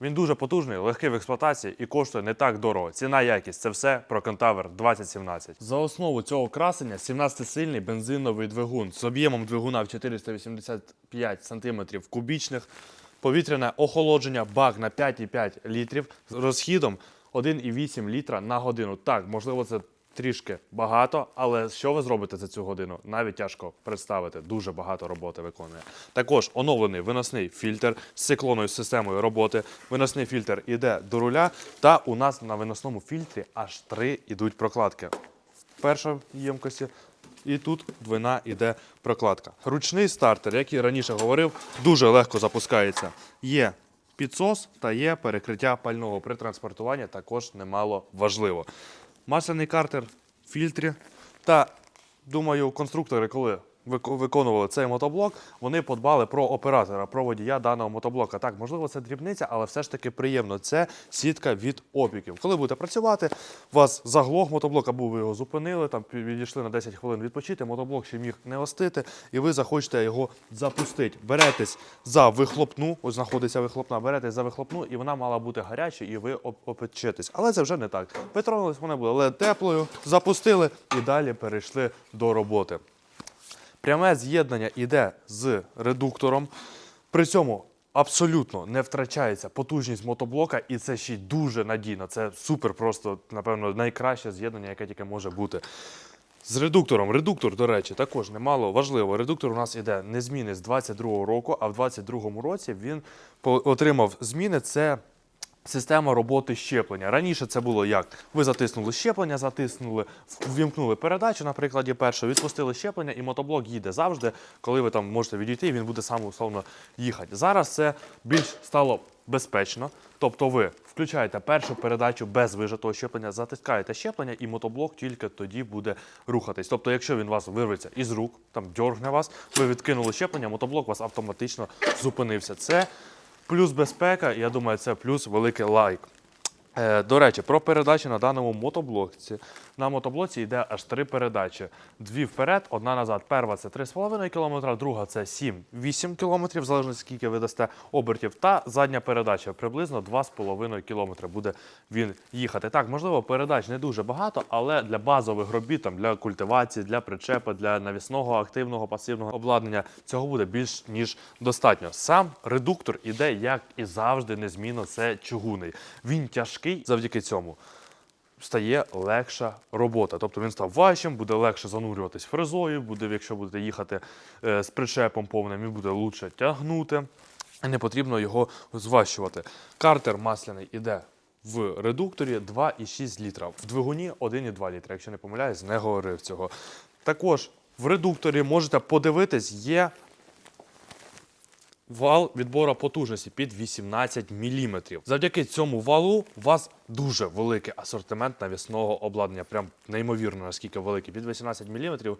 Він дуже потужний, легкий в експлуатації і коштує не так дорого. Ціна якість це все про Кентавр 2017. За основу цього красення 17-сильний бензиновий двигун з об'ємом двигуна в 485 см кубічних, повітряне охолодження, бак на 5,5 літрів з розхідом 1,8 літра на годину. Так, можливо, це трішки багато, але що ви зробите за цю годину? Навіть тяжко представити. Дуже багато роботи виконує. Також оновлений виносний фільтр з циклонною системою роботи. Виносний фільтр іде до руля, та у нас на виносному фільтрі аж три ідуть прокладки. В першій ємкості. І тут двойна іде прокладка. Ручний стартер, як і раніше говорив, дуже легко запускається. Є підсос та є перекриття пального при транспортуванні, також немало важливо. Масляний картер в фільтрі. Та думаю, конструктори, коли виконували цей мотоблок, вони подбали про оператора, про водія даного мотоблока. Так, можливо, це дрібниця, але все ж таки приємно. Це сітка від опіків. Коли будете працювати, у вас заглох мотоблок, або ви його зупинили, там відійшли на 10 хвилин відпочити, мотоблок ще міг не остити, і ви захочете його запустити. Беретесь за вихлопну, ось знаходиться вихлопна, беретесь за вихлопну, і вона мала бути гарячою, і ви оп- опечетесь. Але це вже не так. Петронулись, вона була теплою, запустили і далі перейшли до роботи. Пряме з'єднання йде з редуктором. При цьому абсолютно не втрачається потужність мотоблока, і це ще й дуже надійно. Це супер, просто, напевно, найкраще з'єднання, яке тільки може бути. З редуктором. Редуктор, до речі, також немало важливо. Редуктор у нас іде не зміни з 22-го року, а в 22-му році він отримав зміни. Це Система роботи щеплення. Раніше це було як? Ви затиснули щеплення, затиснули, ввімкнули передачу на прикладі першого, відпустили щеплення, і мотоблок їде завжди, коли ви там можете відійти, він буде сам условно їхати. Зараз це більш стало безпечно. Тобто ви включаєте першу передачу без вижатого щеплення, затискаєте щеплення, і мотоблок тільки тоді буде рухатись. Тобто, якщо він вас вирветься із рук, там дьоргне вас, ви відкинули щеплення, мотоблок вас автоматично зупинився. Це Плюс безпека, я думаю, це плюс великий лайк. Е, До речі, про передачі на даному мотоблоці. На мотоблоці йде аж три передачі: дві вперед, одна назад. Перша це 3,5 км, друга це 7-8 км, в залежності скільки ви дасте обертів. Та задня передача приблизно 2,5 км буде він їхати. Так, можливо, передач не дуже багато, але для базових робіт, там, для культивації, для причепи, для навісного, активного, пасивного обладнання цього буде більш ніж достатньо. Сам редуктор іде, як і завжди, незмінно, це чугуний. Він тяжкий завдяки цьому стає легша робота. Тобто він став важчим, буде легше занурюватись фрезою, буде, якщо будете їхати е, з причепом повним, він буде лучше тягнути. Не потрібно його зващувати. Картер масляний іде в редукторі 2,6 літра. В двигуні 1,2 літра. Якщо не помиляюсь, не говорив цього. Також в редукторі можете подивитись, є Вал відбору потужності під 18 мм. Завдяки цьому валу у вас дуже великий асортимент навісного обладнання. Прям неймовірно, наскільки великий. Під 18 мм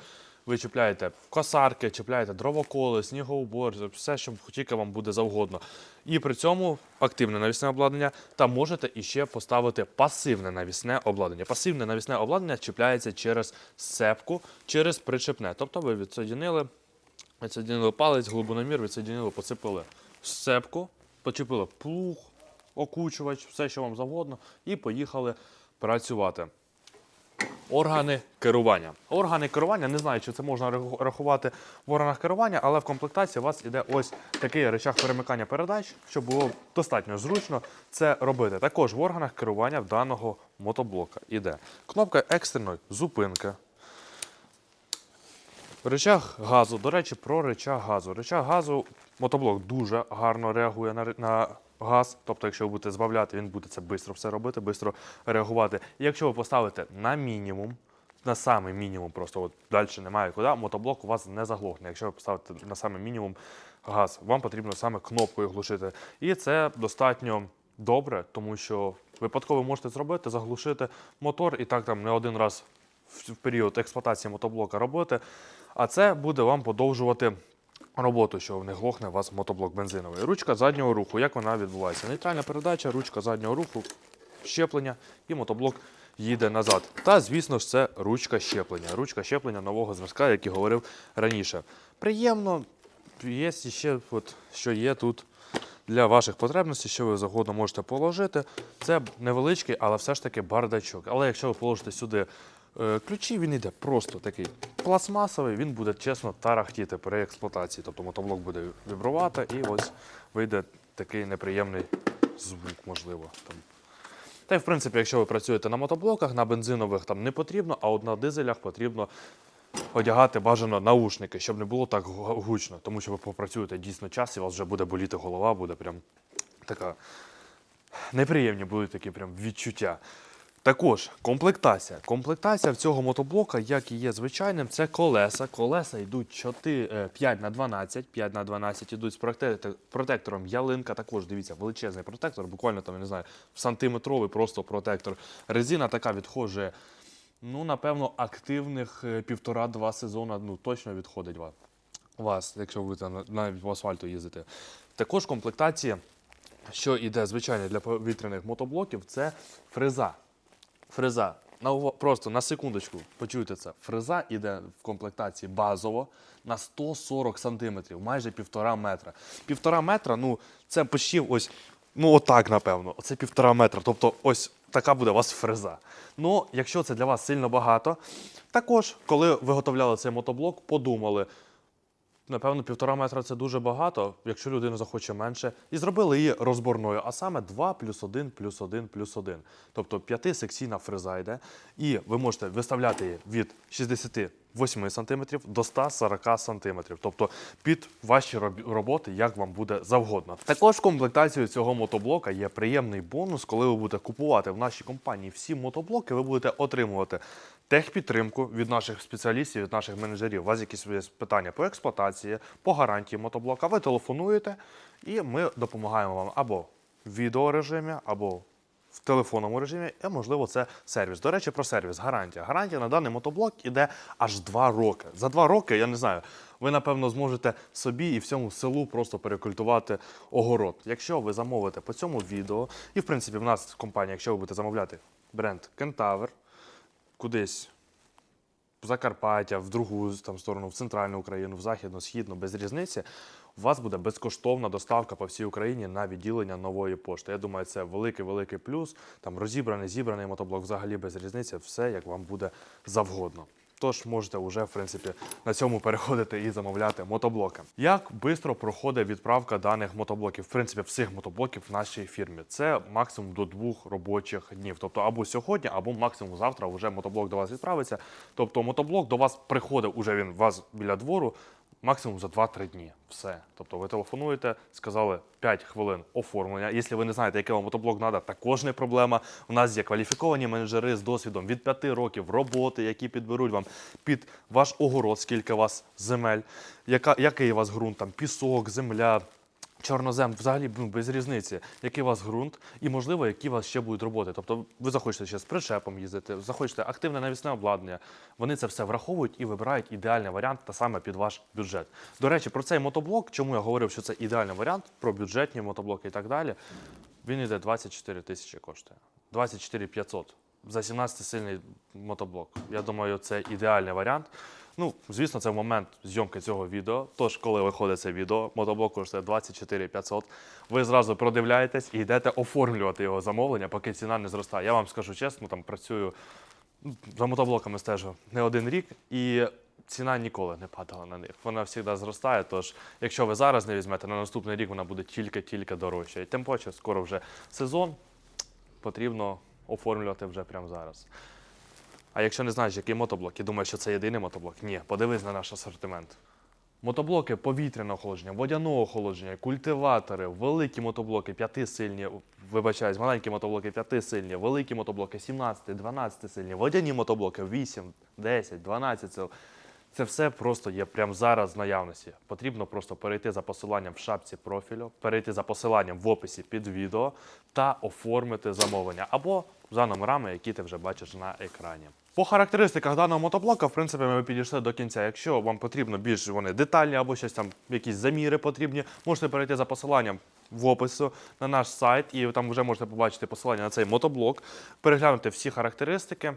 ви чіпляєте косарки, чіпляєте дровоколи, снігоубор, все, що тільки вам буде завгодно. І при цьому активне навісне обладнання, та можете іще поставити пасивне навісне обладнання. Пасивне навісне обладнання чіпляється через сцепку, через причепне. Тобто ви відсоединили Відсоединили палець, глибиномір, відсоединили, посипали сцепку, почепили плуг, окучувач, все, що вам завгодно, і поїхали працювати. Органи керування. Органи керування, не знаю, чи це можна рахувати в органах керування, але в комплектації у вас іде ось такий речах перемикання передач, щоб було достатньо зручно це робити. Також в органах керування даного мотоблока іде кнопка екстреної зупинки, Речах газу. До речі, про речах газу. Речах газу мотоблок дуже гарно реагує на, на газ. Тобто, якщо ви будете збавляти, він буде це швидко все робити, швидко реагувати. І якщо ви поставите на мінімум, на самий мінімум, просто от далі немає куди, мотоблок у вас не заглохне. Якщо ви поставите на самий мінімум газ, вам потрібно саме кнопкою глушити. І це достатньо добре, тому що випадково можете зробити, заглушити мотор і так там не один раз в період експлуатації мотоблока робити. А це буде вам подовжувати роботу, що не глохне у вас мотоблок бензиновий. Ручка заднього руху. Як вона відбувається? Нейтральна передача, ручка заднього руху, щеплення і мотоблок їде назад. Та, звісно ж, це ручка щеплення. Ручка щеплення нового зразка, як і говорив раніше. Приємно, є ще, от, що є тут для ваших потребностей, що ви завгодно можете положити. Це невеличкий, але все ж таки бардачок. Але якщо ви положите сюди ключі, він йде просто такий пластмасовий, він буде чесно тарахтіти при експлуатації. Тобто мотоблок буде вібрувати і ось вийде такий неприємний звук, можливо. Там. Та й в принципі, якщо ви працюєте на мотоблоках, на бензинових там не потрібно, а от на дизелях потрібно одягати бажано наушники, щоб не було так гучно. Тому що ви попрацюєте дійсно час, і у вас вже буде боліти голова, буде прям така неприємні будуть такі прям відчуття. Також комплектація. Комплектація в цього мотоблока, як і є звичайним, це колеса. Колеса йдуть 4, е, 5 на 12, 5 на 12 йдуть з протектором ялинка. Також дивіться, величезний протектор, буквально там, я не знаю, в сантиметровий просто протектор. Резина така відхожує, ну, напевно, активних е, півтора-два сезона, ну, точно відходить ва- вас, якщо ви там навіть по асфальту їздите. Також комплектація що йде звичайно для повітряних мотоблоків, це фреза. Фреза. На, просто на секундочку, почуйте це. Фреза йде в комплектації базово на 140 сантиметрів, майже півтора метра. Півтора метра, ну, це почти ось, ну отак, напевно. Оце півтора метра. Тобто, ось така буде у вас фреза. Ну, якщо це для вас сильно багато, також, коли виготовляли цей мотоблок, подумали, Напевно, півтора метра це дуже багато, якщо людина захоче менше. І зробили її розборною, а саме 2 плюс 1 плюс 1 плюс 1. Тобто п'ятисекційна фреза йде. І ви можете виставляти її від 68 см до 140 см. Тобто під ваші роботи, як вам буде завгодно. Також в комплектацію цього мотоблока є приємний бонус, коли ви будете купувати в нашій компанії всі мотоблоки, ви будете отримувати техпідтримку від наших спеціалістів, від наших менеджерів. У вас якісь питання по експлуатації, по гарантії мотоблока. Ви телефонуєте, і ми допомагаємо вам або в відеорежимі, або в телефонному режимі, і, можливо, це сервіс. До речі, про сервіс. Гарантія. Гарантія на даний мотоблок іде аж 2 роки. За 2 роки, я не знаю, ви, напевно, зможете собі і всьому селу просто перекультувати огород. Якщо ви замовите по цьому відео, і в принципі в нас компанія, якщо ви будете замовляти бренд Кентавр, кудись в Закарпаття, в другу там, сторону, в центральну Україну, в західну, східну, без різниці, у вас буде безкоштовна доставка по всій Україні на відділення нової пошти. Я думаю, це великий-великий плюс. Там розібраний, зібраний мотоблок, взагалі без різниці, все як вам буде завгодно. Тож можете вже, в принципі, на цьому переходити і замовляти мотоблоки. Як швидко проходить відправка даних мотоблоків? В принципі, всіх мотоблоків в нашій фірмі. Це максимум до двох робочих днів. Тобто або сьогодні, або максимум завтра вже мотоблок до вас відправиться. Тобто мотоблок до вас приходить, уже він у вас біля двору, максимум за 2-3 дні. Все. Тобто ви телефонуєте, сказали 5 хвилин оформлення. Якщо ви не знаєте, який вам мотоблок треба, також не проблема. У нас є кваліфіковані менеджери з досвідом від 5 років роботи, які підберуть вам під ваш огород, скільки у вас земель, яка, який у вас ґрунт, там пісок, земля. Чорнозем, взагалі ну, без різниці, який у вас ґрунт, і можливо, які у вас ще будуть роботи. Тобто ви захочете ще з причепом їздити, захочете активне навісне обладнання. Вони це все враховують і вибирають ідеальний варіант та саме під ваш бюджет. До речі, про цей мотоблок, чому я говорив, що це ідеальний варіант, про бюджетні мотоблоки і так далі. Він йде 24 тисячі коштує. 24 500 за 17-сильний мотоблок. Я думаю, це ідеальний варіант. Ну, звісно, це момент зйомки цього відео. Тож, коли виходить це відео, мотоблок коштує 24 500. Ви зразу продивляєтесь і йдете оформлювати його замовлення, поки ціна не зростає. Я вам скажу чесно, там працюю ну, за мотоблоками стежу не один рік, і ціна ніколи не падала на них. Вона завжди зростає. Тож, якщо ви зараз не візьмете, на наступний рік вона буде тільки-тільки дорожча. І тим паче, скоро вже сезон, потрібно оформлювати вже прямо зараз. А якщо не знаєш, який мотоблок, і думаєш, що це єдиний мотоблок, ні, подивись на наш асортимент. Мотоблоки повітряного охолодження, водяного охолодження, культиватори, великі мотоблоки, п'ятисильні, вибачаюсь, маленькі мотоблоки п'ятисильні, великі мотоблоки 17, 12 сильні, водяні мотоблоки 8, 10, 12 сил. Це все просто є прямо зараз в наявності. Потрібно просто перейти за посиланням в шапці профілю, перейти за посиланням в описі під відео та оформити замовлення або за номерами, які ти вже бачиш на екрані. По характеристиках даного мотоблока, в принципі, ми підійшли до кінця. Якщо вам потрібно більш вони детальні або щось там, якісь заміри потрібні, можете перейти за посиланням в опису на наш сайт, і там вже можете побачити посилання на цей мотоблок, переглянути всі характеристики.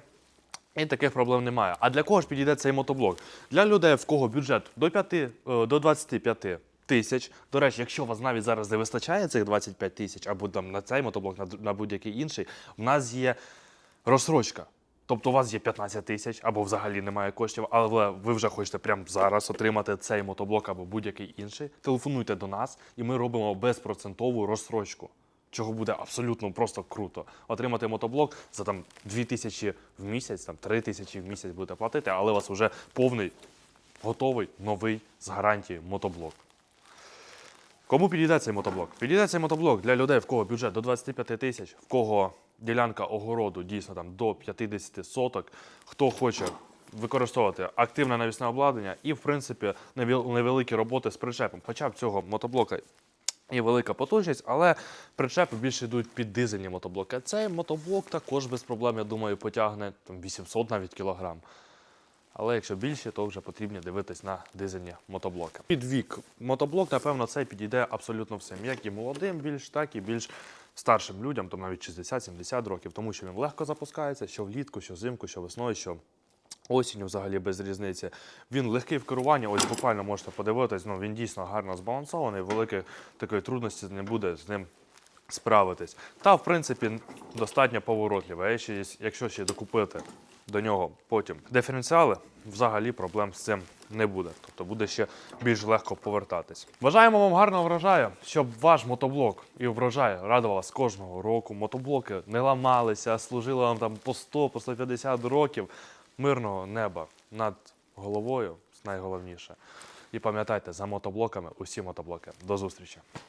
І таких проблем немає. А для кого ж підійде цей мотоблок? Для людей, в кого бюджет до 5, е, до 25 тисяч. До речі, якщо у вас навіть зараз не вистачає цих 25 тисяч, або там на цей мотоблок, на, будь-який інший, в нас є розсрочка. Тобто у вас є 15 тисяч або взагалі немає коштів, але ви вже хочете прямо зараз отримати цей мотоблок або будь-який інший. Телефонуйте до нас, і ми робимо безпроцентову розсрочку. Чого буде абсолютно просто круто. Отримати мотоблок за там 2 тисячі в місяць, там 3 тисячі в місяць будете платити, але у вас вже повний, готовий, новий з гарантії мотоблок. Кому підійде цей мотоблок? Підійде цей мотоблок для людей, в кого бюджет до 25 тисяч, в кого ділянка огороду дійсно там до 50 соток, хто хоче використовувати активне навісне обладнання і, в принципі, невеликі роботи з причепом. Хоча в цього мотоблока і велика потужність, але причепи більше йдуть під дизельні мотоблоки. Цей мотоблок також без проблем, я думаю, потягне там, 800 навіть кілограм. Але якщо більше, то вже потрібно дивитись на дизельні мотоблоки. Під вік мотоблок, напевно, цей підійде абсолютно всім, як і молодим, більш так і більш старшим людям, там навіть 60-70 років, тому що він легко запускається, що влітку, що взимку, що весною, що осінню взагалі без різниці. Він легкий в керуванні, ось буквально можете подивитись, ну він дійсно гарно збалансований, великої такої трудності не буде з ним справитись. Та, в принципі, достатньо є- якщо ще докупити до нього потім диференціали, взагалі проблем з цим не буде. Тобто буде ще більш легко повертатись. Бажаємо вам гарного врожаю, щоб ваш мотоблок і врожай радував вас кожного року. Мотоблоки не ламалися, служили вам там по 100, по 150 років. Мирного неба над головою найголовніше. І пам'ятайте, за мотоблоками усі мотоблоки. До зустрічі!